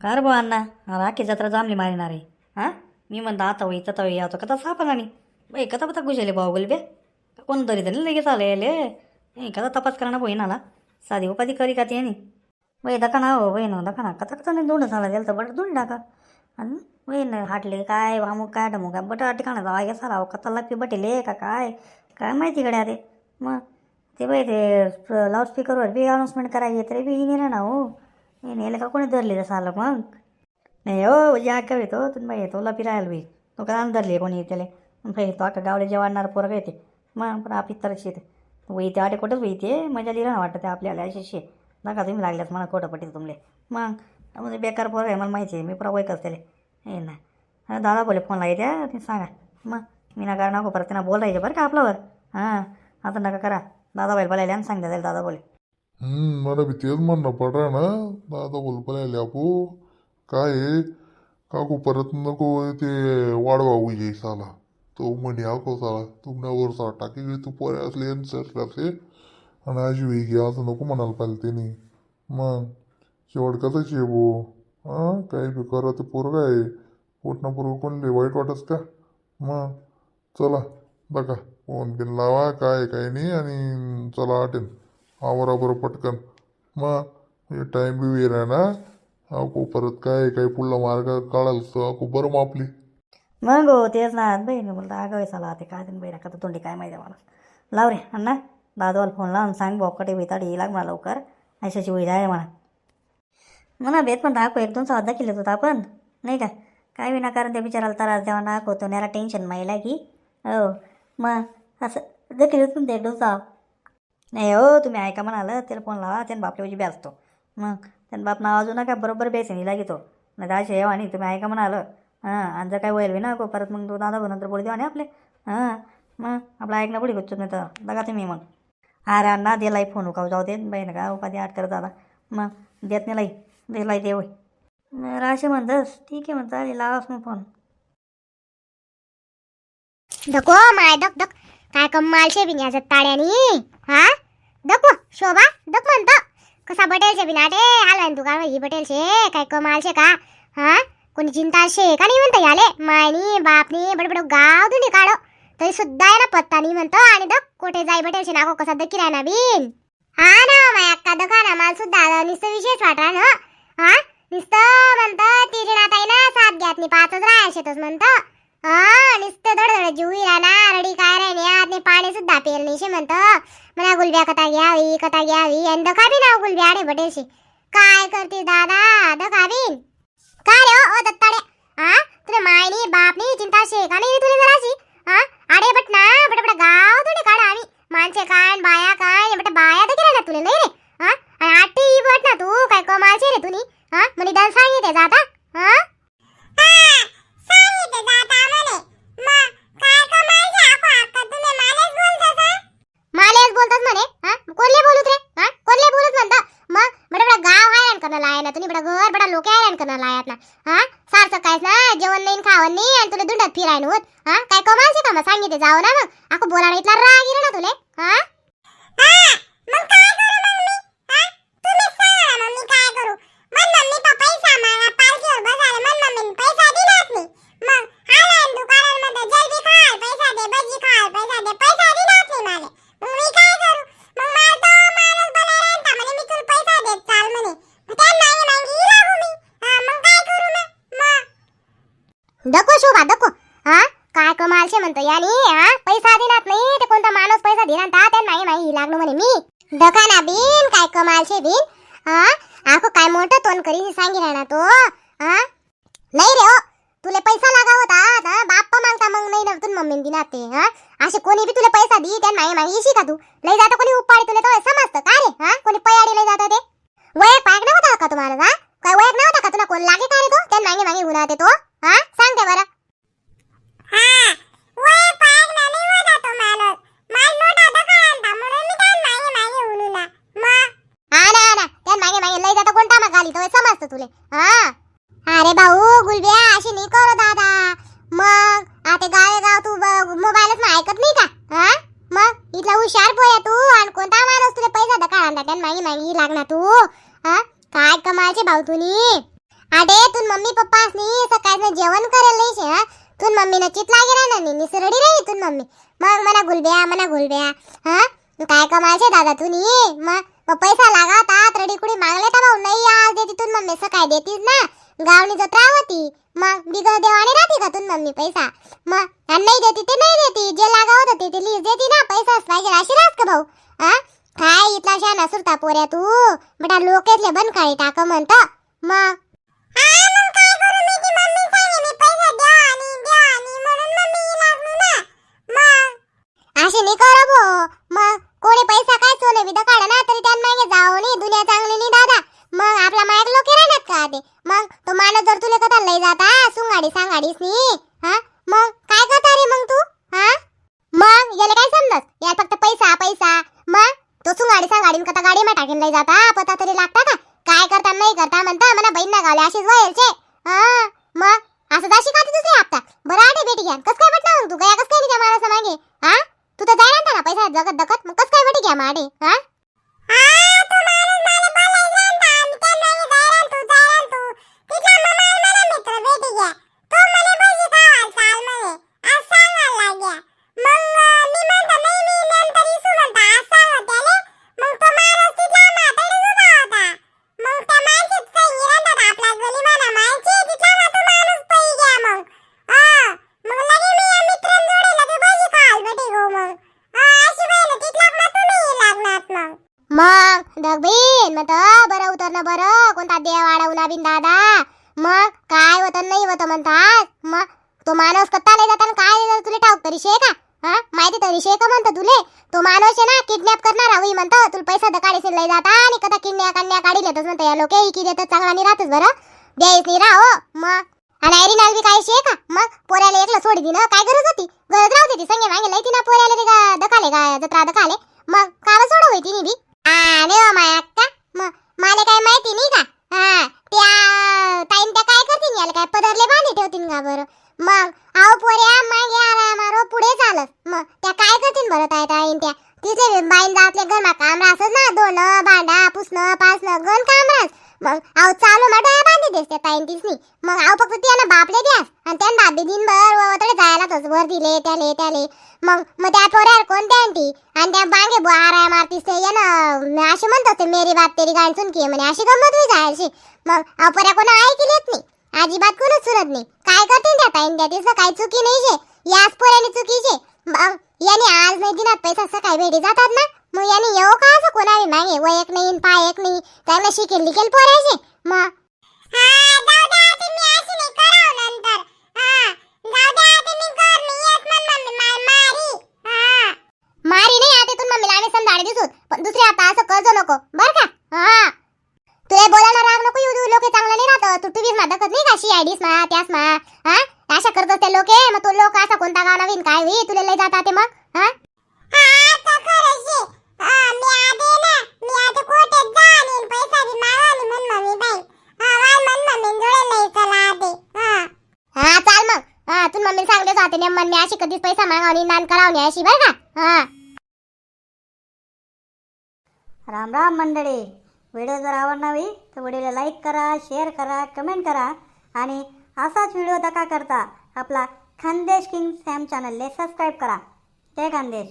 Car बो अण्णा राखी जत्रा जामली मारिणार. आहे हां? मी म्हणतो आता होई तथा होई आता कथा सापन आणि बाई कथा पता गुजले भाऊ गुलबे कोणतरी तरी लगेच आले आले कथा तपास करणं होईन आला साधी उपाधी करी का ते आणि बाई दका ना हो बहीण दका ना कथा कथा नाही दोन झाला गेलं तर बट दोन टाका. आणि बहीण हाटले काय अमुक काय डमू काय बट ठिकाणा जावा गेसा राव कथा लापी बटेले का काय? काय माहिती गड्या अरे मग ते बाई ते लाऊडस्पीकरवर बी अनाऊन्समेंट करायची तरी बी नेलं ना हो. हे नेलं का कोणी धरले तसं आलं मग? नाही हो या का येतो तुम्ही बाई येतो लपी राहायला बी. तो का धरले कोणी त्याला? बाई तो अख्खा गावले जेवणार पोरं येते. मग पण आपली तरच येते. वही ते आटे कुठंच वही ते मजा लिहिलं ना वाटतं ते आपल्याला अशी नका तुम्ही लागल्यास मला खोटं पटेल तुमले. मग म्हणजे बेकार पोरं आहे मला माहिती आहे. मी पुरा वैकच त्याला हे नाही हा, दादा बोले फोन द्या ते सांगा. मग मी नका नको परत त्यांना बोलायचे बरं का आपल्यावर? हां आता नका करा. दादा बाई बोलायला आणि सांगता जाईल दादा बोले मला बी तेच म्हणणं पडलं ना. दादा बोल बोलायला आपू. काय काकू परत नको ते वाढवा उजे साला. तो म्हणे आको साला तुमच्यावर सा टाकी गे तू पोरे असले असले आणि आजी वेई असं नको म्हणायला पाहिजे त्यांनी मग? शेवट कसं आहे हां काही बी ते पोरगा आहे. पोटना पोरग कोणले? वाईट वाटत का? मग चला बघा. फोन बिन लावा काय काय नाही आणि चला आटेन आवराबर पटकन. मग हे टाईम बी वेळ आहे ना? अको परत काय काय पुढला मार्ग काढाल तर अको बरं मापली मग हो तेच ना. बहीण बोलता अगं चला ते काय तुम्ही बहिरा का तोंडी काय माहिती आहे मला. लाव रे अण्णा. दादवाला फोन लावून सांग बॉकटे बिताडी लाग मला लवकर. अशाची वैद आहे म्हणा म्हणा भेट पण दाखव एक दोन सवादा केले होता आपण. नाही का? काय विनाकारण त्या बिचाराला त्रास द्यावा नाक होतो नाही टेन्शन माहिला की. हो मग असं देखील होतं ते एक दोन नाही हो तुम्ही ऐका म्हणालं त्याला फोन लावा त्यानं बापल्या वजी असतो. मग त्यानं बाप नाव अजून नका बरोबर बेसनी लागे तो नाही तर असे येवा नाही तुम्ही ऐका म्हणालं. हां आणि जर काय होईल ना को परत मग तो दादा भाऊ नंतर बोलू देवा नाही आपले. हां मग आपलं ऐकणं पुढे गुच्चून नाही तर. बघा तुम्ही मग. अरे अण्णा दिलाई फोन उकाव जाऊ दे. बहीण का उपाधी आठ करत दादा मग देत नाही लाई. दिलाई देव होय राशी म्हणतस ठीक आहे म्हणता आली लावास मग फोन धको हो माय धक धक काय कमाल शे बिन याच्यात ताड्यानी? हा? दको शोभा धक म्हणतो. कसा बटेल शे बिनाटे आला तू काय ही बटेल शे काय कमाल शे का? हा? कोणी चिंता शे का नाही म्हणता याले? मायनी बापनी बडबड गाव दुनी काढो. तरी सुद्धा आहे ना पत्ता नाही म्हणतो. आणि धक कोठे जाई बटेल शे नाको कसा धकी राहना बिन. हा ना हो माय अक्का धका ना माल सुद्धा नुसतं विशेष वाटला ना. हा? नुसतं म्हणतं तिची नाताई ना साथ घ्यात नाही पाचच राहा शेतच म्हणतं. हा नुसतं धडधड जीव ना रडी काय राहिने नाही पाणी सुद्धा पेल पेरणीशे म्हणतं. मला गुलब्या कथा घ्यावी कथा घ्यावी आणि दखाबी ना गुलब्या आडे बटेलशी. काय करते दादा दखाबीन काय रे हो, ओ दत्ताडे? हा तुला मायनी बापनी चिंता शे का नाही तुला जराशी हा आडे बट ना बट बट गाव तुले काढा आम्ही. माणसे काय आणि बाया काय बट बाया तर ना तुले नाही रे. हा आणि आटी बट ना तू काय कमा रे तुनी हा म्हणे दान सांगितले जाता? हा? काय मालेच बोलतात म्हणे हा? कोणले बोलत रे? हा? कोणले बोलत म्हणता? मग बडा बडा गाव हायरान करणार लाया ना तुम्ही बडा घर बडा लोक हायरान करणार लायात ना हा? सारसं कायच ना जेवण नाही खावण नाही आणि तुला दुंडात फिरायन होत. हा? काय कमालचे का मग सांगितले जाऊ ना मग? आको बोलायला इथला राग येईल ना तुले? हा? मग काय करू मग मी? हा? तुम्ही सांगा ना मग मी काय करू? ना दको शोभा दको हा काय कमाल शे म्हणतो यानी. हा पैसा दिलात नाही. ते कोणता माणूस पैसा दिला ता नाही माही लागलो म्हणे मी. दकाना बिन काय कमाल शे बिन. मोठं तोंड करी सांगी ना तो हा? नाही रे ओ तुले पैसा लागा होता बाप्पा मागता मग नाही ना तुला मम्मीन दिला ते हा? असे कोणी बी तुला पैसा दी त्या नाही मागे येशी का तू? लई जाता कोणी उपाडी तुला तो समजतं का रे हा? कोणी पयाडी लई जातं ते? वय पाक नव्हता का तुम्हाला हा? काय वयक नव्हता का तुला कोण? लागे का रे तो? त्या मागे मागे उन्हा तो हा? सांग ते बरं हा ना हा ना त्या मागे मागे लई जातं कोणता मग आली तो समजतं तुले. हा? अरे भाऊ गुलब्या अशी नाही करो दादा. मग आता गावे गाव इथला हुशार पोया तू आणि कोणता माणूस तुला पैसा दका आणला? त्यान मागी मागी लागणार तू. हा? काय कमालचे भाऊ तुनी? अरे तू मम्मी पप्पा असनी सकाळचं जेवण करेल नाही शे, हा? तू मम्मीनं चित लागे राहणार नाही निसरडी नाही तू मम्मी. मग मना गुलब्या मना गुलब्या. हा? काय कमालचे दादा तुनी? मग पैसा लागा तात रडी कुडी मागले तर भाऊ नाही या. देती तू मम्मी सकाळी देतीस ना गावनी जत्रा होती मग बिगर देवाने राहते का तू मम्मी पैसा? मग आणि नाही देती ते नाही देती. जे लागावत होते ते ते लीज देती ना पैसाच पाहिजे अशी राहत का भाऊ? हा काय इथला शाना सुरता पोऱ्या तू? बटा लोकेतले बंद काळी टाक म्हणत. मग असे नाही कर भो मग कोणी पैसा काय सोने बिदा काढा ना तरी त्यान मागे जाऊ नाही दुनिया चांगली नाही दादा मग आपला मायक लोक राहणार का ते मग तो माणूस जर तुला कथा लय जाता सांग सांगाडीस नी. हा? मग काय करता रे मग तू? हा? मग याला काय समजत? याला फक्त पैसा पैसा. मग तो सांग गाडीन कथा गाडी मा टाकीन लई जाता. पता तरी लागता का? काय करता नाही करता म्हणता मला बहीण ना गावले अशीच वयलचे हा? मग असं जाशी का दुसरी हप्ता बरं आटे बेटी घ्या. कस काय म्हटलं मग तू? गया कस काय नाही त्या माणसा मागे? हा? तू तर जाय ना पैसा जगत दकत मग कस काय बेटी घ्या माडे हा? बरं कोणता देव अडवला बिन दादा? मग काय होतं नाही होतं म्हणतात? मग तो माणूस कत्ता नाही जाताना काय नाही तुला ठाऊक तरी शे का? हा? माहिती तरी शे का म्हणतो तुले? तो माणूस आहे ना किडनॅप करणार हवी म्हणतो तुला पैसा दकाडीस लय जाता आणि कदा किडन्या काढण्या काढी लेतच म्हणतो या लोक इकी देतात चांगला नाही राहतच बरं? द्यायच नाही राहो मग? आणि ऐरी नाल बी काय शे का? मग? पोऱ्याला एकलं सोडी दिन काय गरज होती? गरज राहते ती संगे मागे लय ना पोऱ्याला का दकाले का जत्रा दकाले मग काल सोडव तिने बी? आले माया अक्का मग मला काय माहिती नाही का हा त्या ताईन त्या काय करतील याला काय पदरले बांधे ठेवतील का बरं मग आहो पोऱ्या मागे आला मारो पुढे चालत. मग त्या काय करतील बरं ताई ताईन त्या? तिथे बाईन जातले गण काम राहतच ना दोन भांडा पुसणं पासणं गण काम राहत मग आहो चालू मग डोळ्या बांधी देस त्या ताईन तिसनी. मग आहो फक्त त्यानं बापले द्यास. आणि त्यानं बाप दिनभर वतडे जायला तस वर दिले त्याले त्याले. मग मग त्या पोऱ्यावर कोणत्या आणती आणि त्या बांगे बुआरा मारतीस ते यानं अशी म्हणत असते मेरी बात तेरी गाणी सुन की म्हणे अशी गंमत होई जायची. मग अहो पोऱ्या कोणा ऐकलेत नाही. अजिबात कोणच सुरत नाही. काय करते त्या ताईन त्या तिचं काही चुकी नाही जे याच पोराने चुकीचे मग याने आज नाही दिनात पैसा सकाळी भेटी जातात ना? मग याने येऊ का असं कोणावी मागे? वयक नाही पायक नाही. त्यांना शिकेल लिकेल पोरायचे मग मारी नाही आता तू मम्मीला आम्ही समजाडे दिसू पण दुसरे आता असं कर्ज नको बर का हा तुला बोलायला राग नको येऊ लोक चांगलं नाही राहत तू टीव्हीच मा आयडीस मा त्यास मा हा? अशा करत असते लोक मग तो लोक असा कोणता गाव नवीन काय होई? तुला लय जाता ते मग हा? हा चाल मग. हा तू मम्मी सांगले जाते ने मन मी अशी कधीच पैसा मागावणी नान करावणी अशी बर का? हा. राम राम मंडळी. व्हिडिओ जर आवडणावी तर व्हिडिओला लाईक करा शेअर करा कमेंट करा. आणि असाच व्हिडिओ दका करता आपला खानदेश किंग सॅम चॅनलले सबस्क्राईब करा. जय खानदेश.